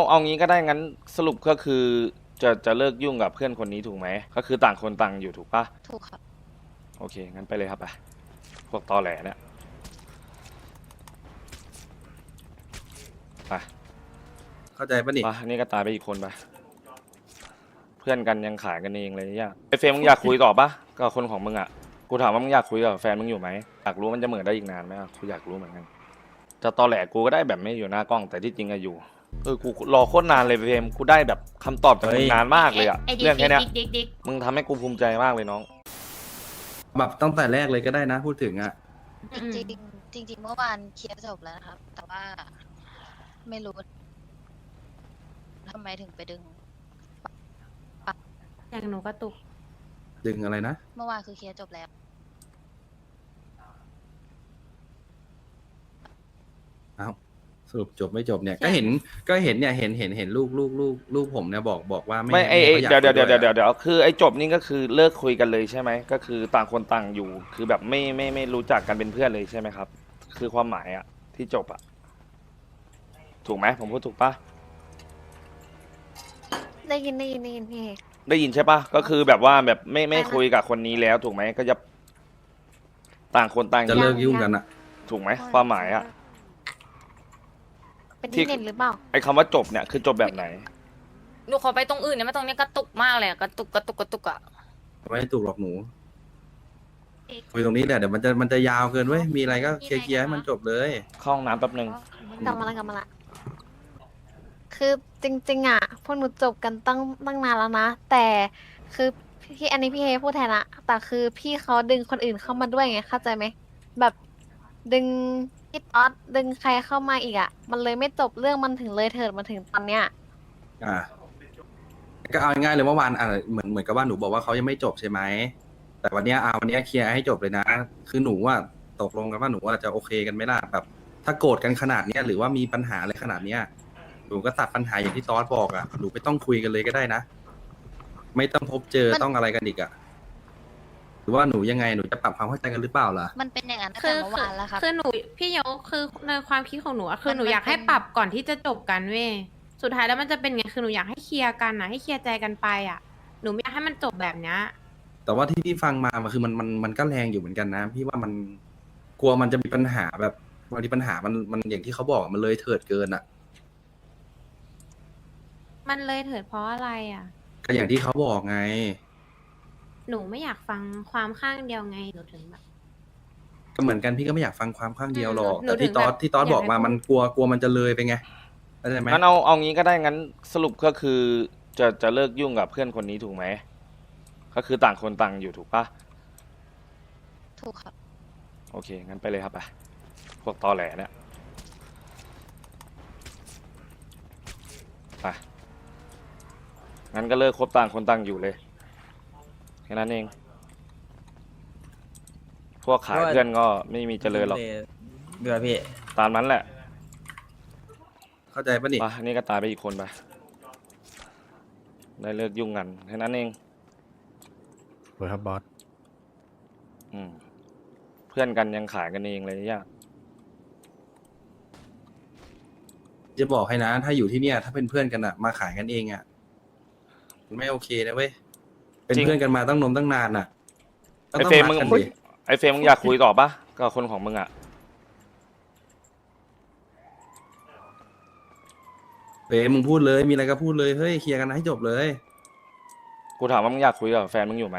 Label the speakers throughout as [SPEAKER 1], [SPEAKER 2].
[SPEAKER 1] เอาเอางี้ก็ได้งั้นสรุปก็คือจะจะเลิกยุ่งกับเพื่อนคนนี้ถูกไหมก็คือต่างคนต่างอยู่ถูกปะ
[SPEAKER 2] ถูกครับ
[SPEAKER 1] โอเค งั้นไปเลยครับไปพวกตอแหลเนี่ยไป
[SPEAKER 3] เข้าใจปะนี่
[SPEAKER 1] มานี่ก็ตายไปอีกคนไปเพื่อนกันยังขายกันเองเลยเนี่ยไอเฟรมมึงอยากคุยต่อปะกับคนของมึงอะกูถามว่ามึงอยากคุยกับแฟนมึงอยู่ไหมอยากรู้มันจะเหมือนได้อีกนานไหมอะกูอยากรู้เหมือนกันจะตอแหลกูก็ได้แบบไม่อยู่หน้ากล้องแต่ที่จริงอะอยู่ เออกูรอโคตรนานเลยเฟรมกูได้แบบคำตอบจากมึงนานมากเลยอะ
[SPEAKER 4] ไอ้ดิ๊ก
[SPEAKER 1] เรื่องแค่เนี้ย
[SPEAKER 4] ดิ๊กดิ๊กดิ๊ก
[SPEAKER 1] มึงทำให้กูภูมิใจมากเลยน้อง
[SPEAKER 3] แบบตั้งแต่แรกเลยก็ได้นะพูดถึงอะ
[SPEAKER 2] จริงๆจริงๆเมื่อวานเคลียร์จบแล้วนะครับ แต่ว่าไม่รู้ทำไมถึงไปดึง
[SPEAKER 4] อย่างหนูก็ตุก
[SPEAKER 3] ดึงอะไรนะ
[SPEAKER 2] เมื่อวานคือเคลียร์จบแล้ว
[SPEAKER 3] อ้าว สรุปจบไม่จบเนี่ยก็เห็นก็เห็นเนี่ยเห็นเห็นเห็นลูกลูกลูกลูกผมเนี่ยบอกบอกว่าไม่
[SPEAKER 1] ไม่ไอไอ้
[SPEAKER 3] ม่ขา
[SPEAKER 1] เดี๋ยว
[SPEAKER 3] คุ
[SPEAKER 1] เดี๋ยวเดี๋ยว
[SPEAKER 3] อะ
[SPEAKER 1] เดี๋ยวเดี๋ยวคือไอ้จบนี่ก็คือเลิกคุยกันเลยใช่ไหมก็คือต่างคนต่างอยู่ คือแบบไม่ไม่ไม่รู้จักกันเป็นเพื่อนเลยใช่ไหมครับ คือความหมายอะที่จบอะถูกไหมผมพูดถูกปะ
[SPEAKER 5] ได้ยินได้ยินได้ยินพี่
[SPEAKER 1] ได้ยินใช่ปะก็คือแบบว่าแบบไม่ไม่
[SPEAKER 5] ไม่ไม่
[SPEAKER 1] คุยกับคนนี้แล้ว ถูกไหมก็จะต่างคนต่างอ
[SPEAKER 3] จะ
[SPEAKER 1] ยู่
[SPEAKER 3] เลิกยุ่งกันอะ
[SPEAKER 1] ถูกไหมความหมายอะ
[SPEAKER 5] เป็น
[SPEAKER 1] ที่
[SPEAKER 5] ที่เน็ตหรือเปล่า
[SPEAKER 1] ไอ้คำว่าจบเนี่ยคือจบแบบไหน
[SPEAKER 4] หนูขอไปตรงอื่นเนี่ยมาตรงเนี้ยกระตุกมากเลยอะกระตุกกระตุกกระตุกอะ
[SPEAKER 3] ไม่ถูกหรอกหนูคุยตรงนี้แหละเดี๋ยวมันจะมันจะยาวเกินเว้ยมีอะไรก็เคลียร์เคลียร์ให้มันจบเลย
[SPEAKER 1] เข้าห้องน้ำแป๊บนึง
[SPEAKER 5] กลับมาละกลับมาละ คือจริง ๆ อะ พวกหนูจบกันตั้งตั้งนานแล้วนะ แต่คือพี่อันนี้พี่เฮพูดแทนละแต่คือพี่เขาดึงคนอื่นเข้ามาด้วยไงเข้าใจไหมแบบดึง พี่ต๊อดดึงใครเข้ามาอีกอะ มันเลยไม่จบเรื่องมันถึงเลยเถิดมาถึงตอนเนี้ย
[SPEAKER 3] อ่าก็เอาง่ายๆเลยเมื่อวานอะเหมือนเหมือนกับว่าหนูบอกว่าเขายังไม่จบใช่ไหมแต่วันเนี้ยเอาวันเนี้ยเคลียร์ให้จบเลยนะ คือหนูว่าตกลงกันว่าหนูว่าจะโอเคกันไหมล่ะแบบ ถ้าโกรธกันขนาดเนี้ยหรือว่ามีปัญหาอะไรขนาดเนี้ยหนูก็ตัดปัญหาอย่างที่ตอสบอกอะหนูไม่ต้องคุยกันเลยก็ได้นะ ไม่ต้องพบเจอ
[SPEAKER 2] มัน
[SPEAKER 3] ต้องอะไรกันอีกอะ หรือว่าหนูยังไงหนูจะปรับความเข้าใจกันหรือเปล่าล่ะ
[SPEAKER 2] มันเป็นอย่างนั้นตั้ง
[SPEAKER 4] คื
[SPEAKER 2] แต่
[SPEAKER 4] อ
[SPEAKER 2] เมื่อวานแล้วครับ
[SPEAKER 4] คือหนูพี่โยกคือในความคิดของหนูอะคือ
[SPEAKER 2] มัน
[SPEAKER 4] หนูอยาก
[SPEAKER 2] มัน
[SPEAKER 4] ให้
[SPEAKER 2] เป็น
[SPEAKER 4] ปรับก่อนที่จะจบกันเว้ยสุดท้ายแล้วมันจะเป็นไงคือหนูอยากให้เคลียร์กันนะให้เคลียร์ใจกันไปอะหนูไม่อยากให้มันจบแบบเนี้ย
[SPEAKER 3] แต่ว่าที่พี่ฟังมามันคือมันมันมันก็แรงอยู่เหมือนกันนะ พี่ว่ามันกลัวมันจะมีปัญหาแบบบางทีปัญหามันมันอย่างที่เขาบอกอะมันเลยเถิดเกินอะ
[SPEAKER 4] มันเลยเถิดเพราะอะไรอะ
[SPEAKER 3] ก็อย่างที่เขาบอกไง
[SPEAKER 4] หนูไม่อยากฟังความข้างเดียวไงหนูถึงแบบ
[SPEAKER 3] ก็เหมือนกันพี่ก็ไม่อยากฟังความข้างเดียวหรอก
[SPEAKER 4] หนู
[SPEAKER 3] แต่ที่
[SPEAKER 4] ถึง
[SPEAKER 3] ตอ
[SPEAKER 4] แบ
[SPEAKER 3] ส
[SPEAKER 4] บ
[SPEAKER 3] ที่ตอส
[SPEAKER 4] อยาก
[SPEAKER 3] บอกมา
[SPEAKER 4] ให้พูด
[SPEAKER 3] มันกลัวกลัวมันจะเลยไปไงเข้าใจไหม
[SPEAKER 1] งั้นเอาเอางี้ก็ได้งั้นสรุปก็คือจะจะเลิกยุ่งกับเพื่อนคนนี้ถูกไหมก็คือต่างคนต่างอยู่ถูกปะ
[SPEAKER 2] ถูกครับ
[SPEAKER 1] โอเคงั้นไปเลยครับไปพวกตอแหลเนี่ยไปงั้นก็เลิกคบต่างคนต่างอยู่เลยแค่นั้นเอง พวกขายเพื่อนก็ไม่มีเจริญหรอก
[SPEAKER 6] เดือพี่
[SPEAKER 1] ตามนั้นแหละ
[SPEAKER 3] เข้าใจปะนี่
[SPEAKER 1] มาอันนี้ก็ตายไปอีกคนไป ได้เลิกยุ่งกันแค่นั้นเอง
[SPEAKER 7] สวยครับบอส
[SPEAKER 1] อืมเพื่อนกันยังขายกันเองเลยเนี่ย
[SPEAKER 3] จะบอกให้นะ ถ้าอยู่ที่เนี่ย ถ้าเป็นเพื่อนกันอะมาขายกันเองอะมันไม่โอเคนะเว้ย เป็นเพื่อนกันมาตั้งนมตั้งนานอะก็
[SPEAKER 1] ไอ
[SPEAKER 3] ต้อง
[SPEAKER 1] เฟรม
[SPEAKER 3] รั
[SPEAKER 1] มึ
[SPEAKER 3] ก
[SPEAKER 1] ง
[SPEAKER 3] กันดิ
[SPEAKER 1] ไอเฟรมมึงอยากคุยต่อปะกับคนของมึงอะ
[SPEAKER 3] เฟรมมึงพูดเลยมีอะไรก็พูดเลยเฮ้ยเคลียร์กันให้จบเลย
[SPEAKER 1] กูถามว่ามึงอยากคุยกับแฟนมึงอยู่ไหม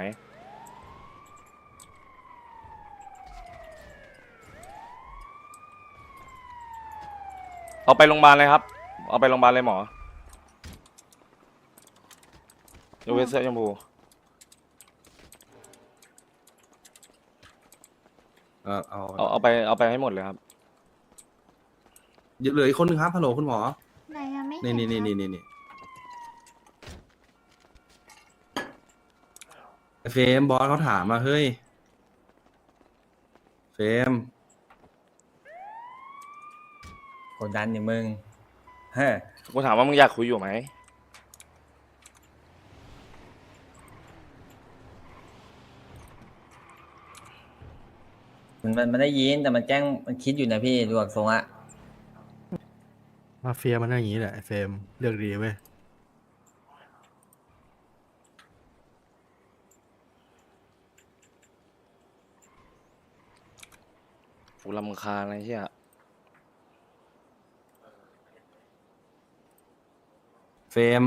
[SPEAKER 1] เอาไปโรงพยาบาลเลยครับ เอาไปโรงพยาบาลเลยหมอยกเว้นเสื้อชมพู
[SPEAKER 3] เออเอา
[SPEAKER 1] เอาเอาไปเอาไปให้หมดเลยครับ
[SPEAKER 3] เหลืออีกคนนึงครับฮัลโหลคุณหมอ
[SPEAKER 5] ไหนอะไม่
[SPEAKER 3] นี่นี่นี่นี่นี่นี่ไอ้เฟรมบอสเขาถามมาเฮ้ย เฟรม
[SPEAKER 6] กดดันอย่างมึงเฮ้ย
[SPEAKER 1] กูถามว่ามึงอยากคุยอยู่ไหม
[SPEAKER 6] มันมันมันได้ยินแต่มันแกล้งมันคิดอยู่นะพี่ดูอักทรงอะ
[SPEAKER 7] มาเฟียมันอย่างนี้แหละไอ้เฟรมเลือกดีเว้ย
[SPEAKER 1] กูลำคาญอะไรเชี่ย
[SPEAKER 3] เฟรม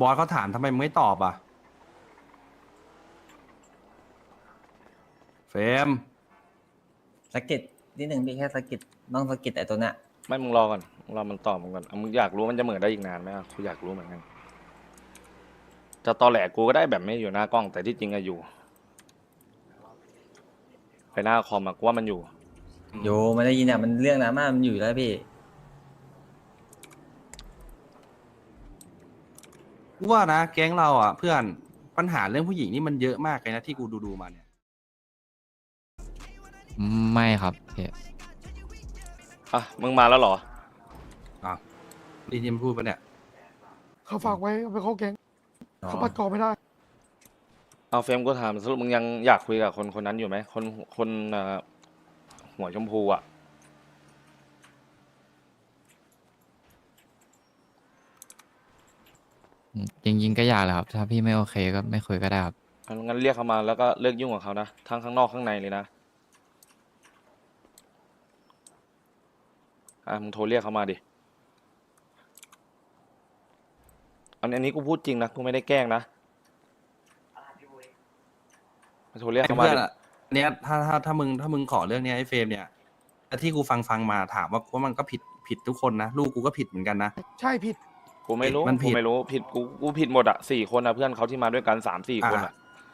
[SPEAKER 3] บอสเขาถามทำไมมึงไม่ตอบอะ เฟรม
[SPEAKER 6] สะกิดนิดหนึ่งพี่แค่สะกิดต้องสะกิดไอ้ตัวเนี้ย
[SPEAKER 1] ไม่มึงรอก่อนมึงรอมันตอบมึงก่อนเอามึงอยากรู้มันจะเหมือนได้อีกนานไหมอะกูอยากรู้เหมือนกันจะตอแหลกูก็ได้แบบไม่อยู่หน้ากล้อง แต่ที่จริงอะอยู่ ไปหน้าคอมอะกูว่ามันอยู่
[SPEAKER 6] โยมันได้ยินอะมันเรื่องนั้นมากมันอยู่แล้วพี่
[SPEAKER 3] กูว่านะแก๊งเราอะเพื่อนปัญหาเรื่องผู้หญิงนี่มันเยอะมากเลยนะที่กูดูดูๆมาเนี่ย
[SPEAKER 8] ไม่ครับพี่
[SPEAKER 1] อะมึงมาแล้วเหรอ
[SPEAKER 3] อ้าวนี่ที่มันพูดปะเนี่ย
[SPEAKER 9] เขาฝากไว้เอาไปเข้าแก๊ง
[SPEAKER 3] อ๋อ
[SPEAKER 9] เขาปัดกรอบไม่ได้
[SPEAKER 1] เอาเฟรมกูถามสรุปมึงยังอยากคุยกับคนคนนั้นอยู่ไหมคนคนเอ่อหัวชมพูอะ
[SPEAKER 8] จริงๆก็อยากแหละครับ ถ้าพี่ไม่โอเคก็ไม่คุยก็ได้ครับ
[SPEAKER 1] งั้นเรียกเขามาแล้วก็เลิกยุ่งกับเขานะทั้งข้างนอกข้างในเลยนะ อะมึงโทรเรียกเขามาดิ อันอันนี้กูพูดจริงนะกูไม่ได้แกล้งนะโทรเรียก
[SPEAKER 3] ไอ้
[SPEAKER 1] เขามา
[SPEAKER 3] เพื่อน
[SPEAKER 1] ดิ
[SPEAKER 3] อะเนี่ยถ้าถ้าถ้ามึงถ้ามึงขอเรื่องเนี้ยไอ้เฟรมเนี่ยแต่ที่กูฟังฟังมาถามว่าว่ามันก็ผิดผิดทุกคนนะลูกกูก็ผิดเหมือนกันนะ
[SPEAKER 9] ใช่ผิด
[SPEAKER 1] กูไม่รู้
[SPEAKER 3] มันผิ
[SPEAKER 1] กู
[SPEAKER 3] ด
[SPEAKER 1] ไม่รู้ผิดกูกูผิดหมดอะสี่คนอะเพื่อนเขาที่มาด้วยกันสามสี่คนอะ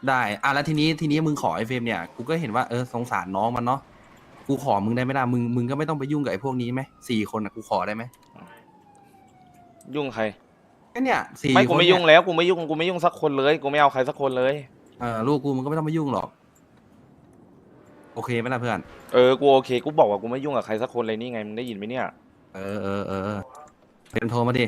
[SPEAKER 3] ได้อะแล้วทีนี้ทีนี้มึงขอไอ้เฟรมเนี่ยกูก็เห็นว่าเออสงสารน้องมันเนาะ กูขอมึงได้ไหมล่ะมึงมึงก็ไม่ต้องไปยุ่งกับไอ้พวกนี้ไหมสี่คนอะกูขอได้ไหม
[SPEAKER 1] ยุ่งใคร
[SPEAKER 3] ก็เนี่ยสี่
[SPEAKER 1] ไม่กู
[SPEAKER 3] คน
[SPEAKER 1] ไม่
[SPEAKER 3] เนี่
[SPEAKER 1] ยุ่งแล้วกูไม่ยุ่งกูไม่ยุ่งสักคนเลย กูไม่เอาใครสักคนเลย
[SPEAKER 3] เออลูกกูมึงก็ไม่ต้องไปยุ่งหรอก โอเคไหมล่ะเพื่อน
[SPEAKER 1] เออกูโอเคกูบอกว่ากูไม่ยุ่งกับใครสักคนเลยนี่ไงมึงได้ยินไหมเนี่ย
[SPEAKER 3] เออเออเออเฟรมโทรมาดิ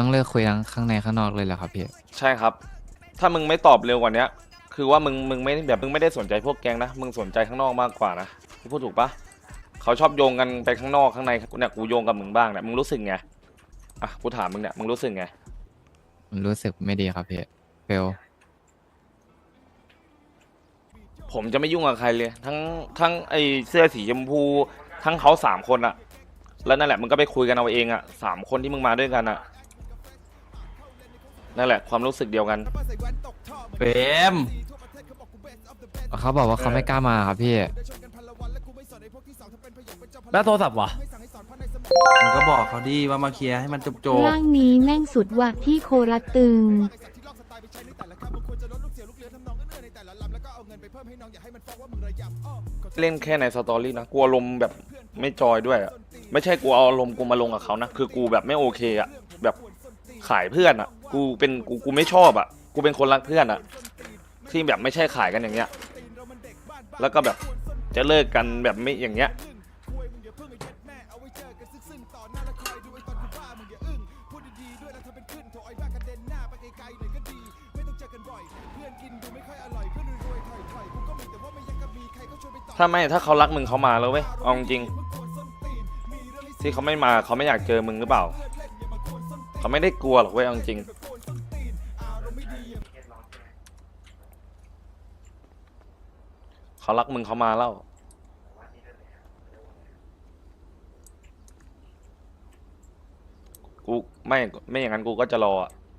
[SPEAKER 8] ต้องเลิกคุยทั้งข้างในข้างนอกเลยเหรอครับพี่
[SPEAKER 1] ใช่ครับ ถ้ามึงไม่ตอบเร็วกว่าเนี้ย คือว่ามึงมึงไม่แบบมึงไม่ได้สนใจพวกแกงนะ มึงสนใจข้างนอกมากกว่านะกูพูดถูกปะเขาชอบโยงกันไปข้างนอกข้างในเนี่ยกูโยงกับมึงบ้างเนี่ยมึงรู้สึกไงอะกูถามมึงเนี่ยมึงรู้สึกไง
[SPEAKER 8] มันรู้สึกไม่ดีครับพี่เฟล
[SPEAKER 1] ผมจะไม่ยุ่งกับใครเลย ทั้งทั้งไอเสื้อสีชมพู ทั้งเขาสามคนอะแล้วนั่นแหละมึงก็ไปคุยกันเอาเองอะสามคนที่มึงมาด้วยกันอะ นั่นแหละความรู้สึกเดียวกัน
[SPEAKER 3] เฟรม
[SPEAKER 8] เขาบอกว่าเขาไม่กล้ามาครับพี่
[SPEAKER 7] แม่โทรศัพท์วะ
[SPEAKER 3] มึงก็บอกเขาดีว่ามาเคลียร์ให้มันจบจบ
[SPEAKER 10] ร่างนี้แม่งสุดว่ะที่โครัตตึง
[SPEAKER 1] เล่นแค่ในสตอรี่นะกูอารมณ์แบบไม่จอยด้วยอะไม่ใช่กูเอาอารมณ์กูมาลงกับเขานะ คือกูแบบไม่โอเคอะแบบ ขายเพื่อนอะกูเป็นกูกูไม่ชอบอะกูเป็นคนรักเพื่อนอะที่แบบไม่ใช่ขายกันอย่างเงี้ย แล้วก็แบบจะเลิกกันแบบไม่อย่างเงี้ย ถ้าไม่ถ้าเขารักมึงเขามาแล้วเว้ยเอาจริงที่เขาไม่มาเขาไม่อยากเจอมึงหรือเปล่า เขาไม่ได้กลัวหรอกเว้ยเอาจริงเขารักมึงเขามาแล้วกูไม่ไม่อย่างนั้นกูก็จะรอ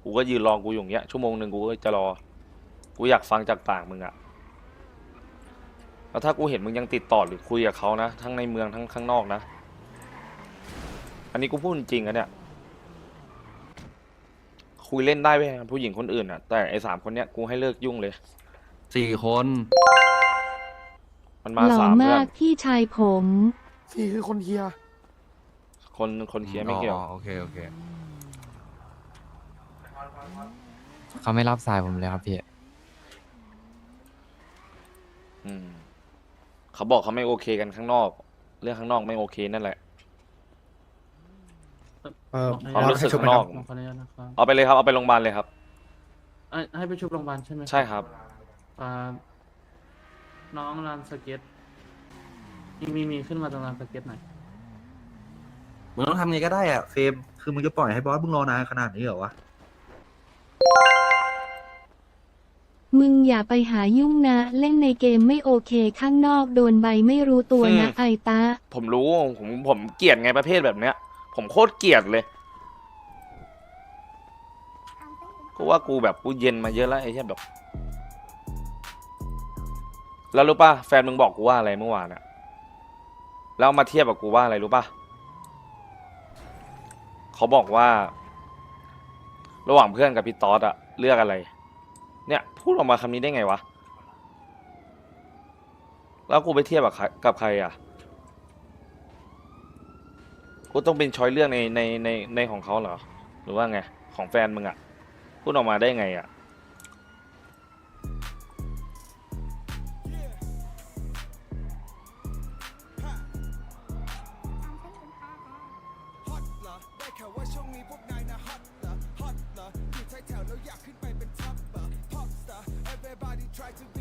[SPEAKER 1] กูก็ยืนรอกูอยู่อย่างเงี้ยชั่วโมงหนึ่งกูก็จะรอ กูอยากฟังจากปากมึงอะแล้วถ้ากูเห็นมึงยังติดต่อหรือคุยกับเขานะ ทั้งในเมืองทั้งข้างนอกนะ อันนี้กูพูดจริงๆอะเนี่ย คุยเล่นได้ไหมผู้หญิงคนอื่นอะแต่ไอ้สามคนเนี้ยกูให้เลิกยุ่งเลย
[SPEAKER 3] สี่คน
[SPEAKER 1] มันมา
[SPEAKER 10] หล่อ
[SPEAKER 1] สามเพื่อ
[SPEAKER 10] มานกพี่ชายผม
[SPEAKER 9] สี่คือคนเคลียร์
[SPEAKER 1] คนคนเคลียร์ไม่เกี่ยว
[SPEAKER 3] อ๋อโอเคโอเค
[SPEAKER 8] เขาไม่รับสายผมเลยครับพี่
[SPEAKER 1] อืมเขาบอกเขาไม่โอเคกันข้างนอก เรื่องข้างนอกไม่โอเคนั่นแหละ
[SPEAKER 7] เออ
[SPEAKER 1] ความรู้สึก
[SPEAKER 7] ให้ชุบ
[SPEAKER 1] ข้างนอก
[SPEAKER 7] ไหมครับ
[SPEAKER 1] เอาไปเลยครับ เอาไปโรงพยาบาลเลยครับ
[SPEAKER 9] ให้ไปชุบโรงพยาบาลใช่ไหม
[SPEAKER 1] ใช่ครับ
[SPEAKER 9] อ่าน้องลานสเก็ตมีมีมีขึ้นมาตรงลานสเก็ตหน่อย
[SPEAKER 3] มึงต้องทำไงก็ได้อะเฟรมคือมึงจะปล่อยให้บอสมึงรอนานขนาดนี้เหรอวะ
[SPEAKER 10] มึงอย่าไปหายุ่งนะ เล่นในเกมไม่โอเคข้างนอกโดนใบไม่รู้ตัวนะ
[SPEAKER 1] อืม
[SPEAKER 10] ไอตา
[SPEAKER 1] ผมรู้ผมผมเกลียดไงประเภทแบบเนี้ย ผมโคตรเกลียดเลย กูว่ากูแบบกูเย็นมาเยอะแล้วไอ้เหี้ยแบบ แล้วรู้ป่ะแฟนมึงบอกกูว่าอะไรเมื่อวานอะแล้วมาเทียบกับกูว่าอะไรรู้ป่ะ เขาบอกว่า ระหว่างเพื่อนกับพี่ต๊อดอะเลือกอะไร เนี่ยพูดออกมาคำนี้ได้ไงวะ แล้วกูไปเทียบกับใครกับใครอะ กูต้องเป็นช้อยเลือกในในในในของเขาเหรอ หรือว่าไง ของแฟนมึงอะพูดออกมาได้ไงอะ
[SPEAKER 10] กู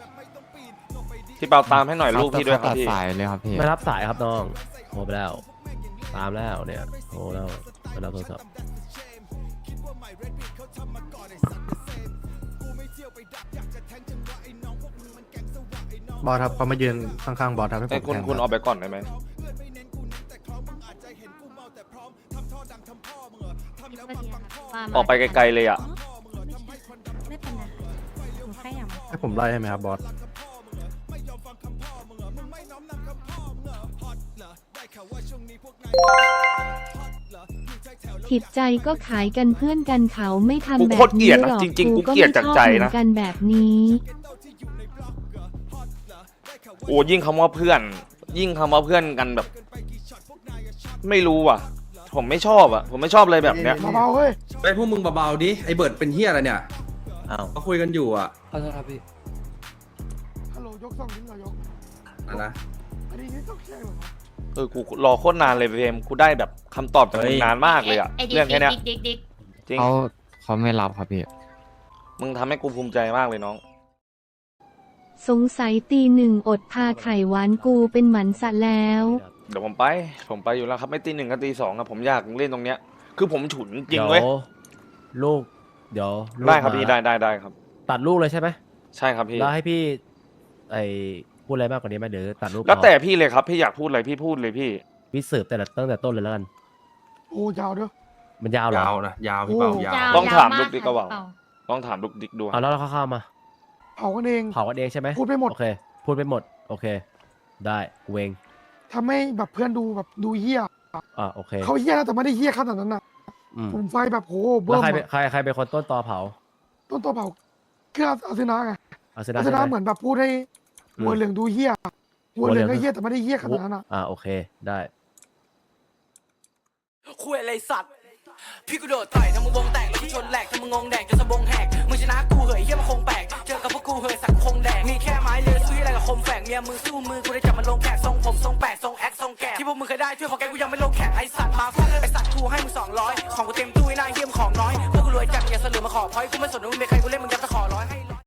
[SPEAKER 1] พี่เปาตามให้หน่อยลูกพี่ด้วยครับ
[SPEAKER 8] ตัด
[SPEAKER 1] พี่
[SPEAKER 8] สายเลยครับพี่
[SPEAKER 7] ไม่รับสายครับน้องโทรไปแล้ว ตามแล้วเนี่ยโทรแล้วไม่รับโทรศัพท์บอสครับเขามายืนข้างๆบอสครับให้ผ
[SPEAKER 1] ไอ้ย
[SPEAKER 7] ม
[SPEAKER 1] คุณ
[SPEAKER 7] แทง
[SPEAKER 1] คุณ
[SPEAKER 7] ค
[SPEAKER 1] อ
[SPEAKER 7] รั
[SPEAKER 1] อบกไปก่อนได้ไหมออกไปไกลๆเลยอะ
[SPEAKER 4] ไม่เป็นไรหนูแค่อยากมา
[SPEAKER 7] ให้ผมไล่ให้ไหมครับบอส
[SPEAKER 10] ผิดใจก็ขายกันเพื่อนกันเขาไม่
[SPEAKER 1] กู
[SPEAKER 10] ทำแบ
[SPEAKER 1] โค
[SPEAKER 10] บ
[SPEAKER 1] ตรเกลี
[SPEAKER 10] นี้
[SPEAKER 1] ยด
[SPEAKER 10] ห
[SPEAKER 1] นะ
[SPEAKER 10] รอก
[SPEAKER 1] จริงๆกู
[SPEAKER 10] ก็
[SPEAKER 1] เกลียด
[SPEAKER 10] ไม่
[SPEAKER 1] จาก
[SPEAKER 10] ชอบ
[SPEAKER 1] ใจ
[SPEAKER 10] เหมือ
[SPEAKER 1] นะ
[SPEAKER 10] นกันแบบนี้
[SPEAKER 1] โอ้ยิ่งคำว่าเพื่อน ยิ่งคำว่าเพื่อนกันแบบ ไม่รู้อะ ผมไม่ชอบอะ ผมไม่ชอบอะไรแบบเนี้ย
[SPEAKER 9] เบาๆเฮ้ย
[SPEAKER 3] ไอ้พวกมึงเบาๆดิไอ้เบิร์ดเป็นเฮียอะไรเนี่ย
[SPEAKER 6] อ้าว
[SPEAKER 3] เขาคุยกันอยู่อะ
[SPEAKER 8] ขอโทษครับพี่
[SPEAKER 9] ฮัลโหลยกสองนิ้วหน่อยยก
[SPEAKER 3] อะนะ
[SPEAKER 9] อันนี้นี่ต้องแข่งเหรอ
[SPEAKER 1] เออกูรอโคตรนานเลยเฟรมกูได้แบบคำตอบจากมึงนานมากเลยอะ
[SPEAKER 4] ไอ้ดิ๊ก
[SPEAKER 1] เรื่องแค่เนี้ย
[SPEAKER 4] ดิ๊กดิ๊กดิ๊ก
[SPEAKER 1] จริง
[SPEAKER 8] เขาเขาไม่รับครับพี่
[SPEAKER 1] มึงทำให้กูภูมิใจมากเลยน้อง
[SPEAKER 10] สงสัยตีหนึ่งอดพาไข่หวานกูเป็นหมันสัตว์แล้ว
[SPEAKER 1] เดี๋ยวผมไป ผมไปอยู่แล้วครับ ไม่ตีหนึ่งก็ตีสองครับผมอยากเล่นตรงเนี้ย คือผมฉุนจริ
[SPEAKER 7] เดี๋
[SPEAKER 1] ง
[SPEAKER 7] ยว
[SPEAKER 1] เว้ย
[SPEAKER 7] ลูก เดี๋ยวลูก
[SPEAKER 1] ได้ครับ
[SPEAKER 7] มา
[SPEAKER 1] พี่ได้ได้ได้ครับ
[SPEAKER 7] ตัดลูกเลยใช่ไหม
[SPEAKER 1] ใช่ครับพี่
[SPEAKER 7] แล้วให้พี่ไอ พูดอะไรมากกว่านี้ไหมเดี๋ยวตัดลูก
[SPEAKER 1] แล้ว
[SPEAKER 7] พอ
[SPEAKER 1] แต่พี่เลยครับพี่อยากพูดอะไรพี่พูดเลยพี่
[SPEAKER 7] พี่สืบแต่ละตั้งแต่ต้นเลยแล้วกัน
[SPEAKER 9] โอ้ยาวเด้อ
[SPEAKER 7] มันยาวเหรอยา
[SPEAKER 3] วนะยาวพี่เปา
[SPEAKER 9] โอ้
[SPEAKER 3] ยาว
[SPEAKER 4] ยาว
[SPEAKER 1] ต้องถาม
[SPEAKER 4] ยว
[SPEAKER 1] ลูกดิกก็บอก
[SPEAKER 4] ค่ะ
[SPEAKER 1] ลองถามลูกดิกดู
[SPEAKER 7] เอาแล้วเราเข้าๆมา
[SPEAKER 9] เผากันเอง
[SPEAKER 7] เผากันเองใช่ไหม
[SPEAKER 9] พูดไม่หมด
[SPEAKER 7] โอเค พูดไปหมด โอเค ได้กูเอง
[SPEAKER 9] ทำให้แบบเพื่อนดูแบบดูเฮี้ย
[SPEAKER 7] อ่าโอเค
[SPEAKER 9] เขาเฮี้ยนะแต่ไม่ได้เฮี้ยขนาดนั้นนะ
[SPEAKER 7] อืม
[SPEAKER 9] ผมไฟแบบโห
[SPEAKER 7] แล้
[SPEAKER 9] เบิ้
[SPEAKER 7] ว
[SPEAKER 9] ม
[SPEAKER 7] ใครเป็น
[SPEAKER 9] อะ
[SPEAKER 7] ใครใครเป็นคนต้นตอเผา
[SPEAKER 9] ต้นตัวเผาคืออาซินะไง
[SPEAKER 7] อาเซนา
[SPEAKER 9] อาซิ
[SPEAKER 7] ใช่
[SPEAKER 9] นะ
[SPEAKER 7] ไหม
[SPEAKER 9] เหมือนแบบพูดให้
[SPEAKER 7] อืม
[SPEAKER 9] หัวเหลืองดูเฮี้ยหัวเหลืองก็เฮี้ยแต่ไม่ได้เฮี้ยขนาดนั้นอะ
[SPEAKER 7] อ่าโอเคได้
[SPEAKER 11] คุยอะไรสัตว์ พี่กูโดดต่อยทำมึงวงแตกแล้วกูชนแหลกทำมึงงงแดกจนสะบงแหกมึงชนะกูเหยเฮียมันคงแปลกเจอกับพวกกูเหยสักคงแดกมีแค่ไม้เลือซื้ออะไรกับคมแฝกเมียมึงสู้มือกูได้จับมันลงแขกทรงผมทรงแปดทรงแอคทรงแกะที่พวกมึงเคยได้ช่วยพอแกกูยังไม่ลงแขกไอสัตว์มาฟังไอสัตว์กูให้มึงสองร้อยของกูเต็มตู้ไอ้นายเฮียมของน้อยพวกกูรวยจัดอย่าเสลือมาขอพอยกูไม่สนว่ามึงเป็นใครกูเล่นมึงยัดตะขอร้อยให้